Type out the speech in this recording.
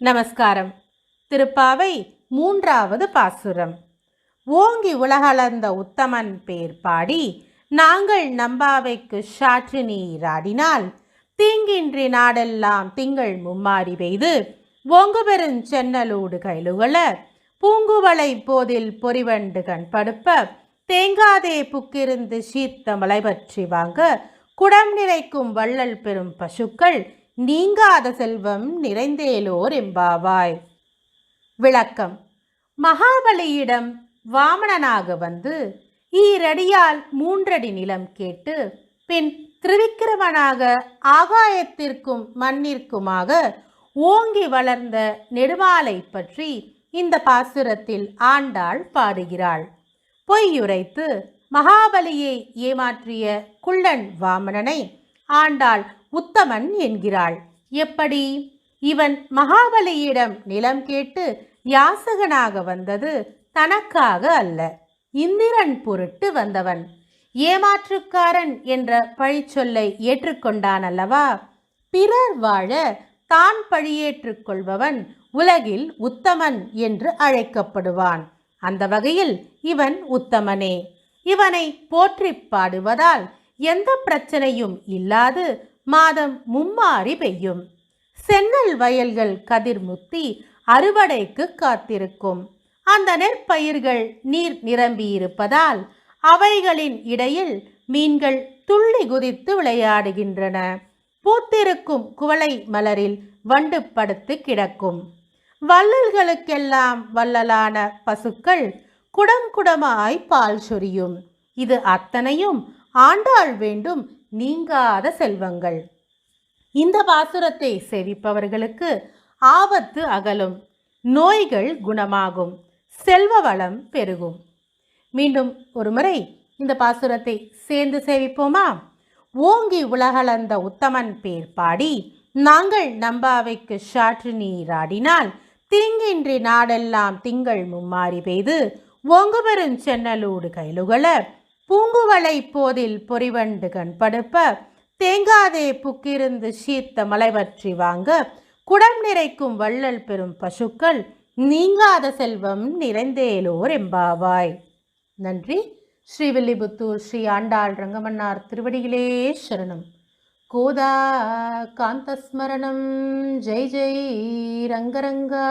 நமஸ்காரம். திருப்பாவை மூன்றாவது பாசுரம். ஓங்கி உலகளந்த உத்தமன் பேர் பாடி நாங்கள் நம்பாவைக்கு சாற்று நீராடினால் தீங்கின்றி நாடெல்லாம் திங்கள் மும்மாறி பெய்து ஓங்கு பெருஞ் சென்னலூடு கைலுகள பூங்குவளை போதில் பொறிவண்டு கண் படுப்ப தேங்காதே புக்கிருந்து சீர்த்த மலை பற்றி வாங்க குடம் நிறைக்கும் வள்ளல் பெறும் பசுக்கள் நீங்காத செல்வம் நிறைந்தேலோர் எம்பாவாய் விளக்கம். மகாபலியிடம் வாமணனாக வந்து ஈரடியால் மூன்றடி நிலம் கேட்டு பின் திருவிக்கிரமனாக ஆகாயத்திற்கும் மண்ணிற்குமாக ஓங்கி வளர்ந்த நெடுமாலை பற்றி இந்த பாசுரத்தில் ஆண்டாள் பாடுகிறாள். பொய்யுரைத்து மகாபலியை ஏமாற்றிய குள்ளன் வாமணனை ஆண்டாள் உத்தமன் என்கிறாள். எப்படி? இவன் மகாபலியிடம் நிலம் கேட்டு யாசகனாக வந்தது தனக்காக அல்ல இந்திரன் பொருட்டு வந்தவன். ஏமாற்றுக்காரன் என்ற பழிச்சொல்லை ஏற்றுக்கொண்டான் அல்லவா பிறர் வாழ தான் பழியேற்றுக் கொள்பவன் உலகில் உத்தமன் என்று அழைக்கப்படுவான். அந்த வகையில் இவன் உத்தமனே. இவனை போற்றிப் பாடுவதால் எந்த பிரச்சனையும் இல்லாது மாதம் மும்மாறி பெய்யும். சென்னல் வயல்கள் கதிர்முத்தி அறுவடைக்கு காத்திருக்கும். அந்த நெற்பயிர்கள் நீர் நிரம்பியிருப்பதால் அவைகளின் இடையில் மீன்கள் துள்ளி குதித்து விளையாடுகின்றன. பூத்திருக்கும் குவளை மலரில் வண்டு படுத்து கிடக்கும். வள்ளல்களுக்கெல்லாம் வள்ளலான பசுக்கள் குடம் குடமாய் பால் சொரியும். இது அத்தனையும் ஆண்டாள் வேண்டும் நீங்காத செல்வங்கள். இந்த பாசுரத்தை செவிப்பவர்களுக்கு ஆபத்து அகலும். நோய்கள் குணமாகும். செல்வ வளம் பெருகும். மீண்டும் ஒருமுறை இந்த பாசுரத்தை சேர்ந்து சேவிப்போமா? ஓங்கி உலகளந்த உத்தமன் பேர் பாடி நாங்கள் நம்பாவைக்கு சாற்று நீராடினால் திங்கின்றி நாடெல்லாம் திங்கள் மும்மாறி பெய்து ஒங்குபெருஞ் சென்னலூடு கைலுகள பூங்குவளை போதில் பொறிவண்டு கண் படுப்ப தேங்காதே புக்கிருந்து சீத்த மலைவற்றி வாங்க குடம் நிறைக்கும் வள்ளல் பெறும் பசுக்கள் நீங்காத செல்வம் நிறைந்தேலோர் எம்பாவாய். நன்றி. ஸ்ரீவில்லிபுத்தூர் ஸ்ரீ ஆண்டாள் ரங்கமன்னார் திருவடிகளே சரணம். கோதா காந்தஸ்மரணம். ஜெய் ஜெய் ரங்கரங்கா.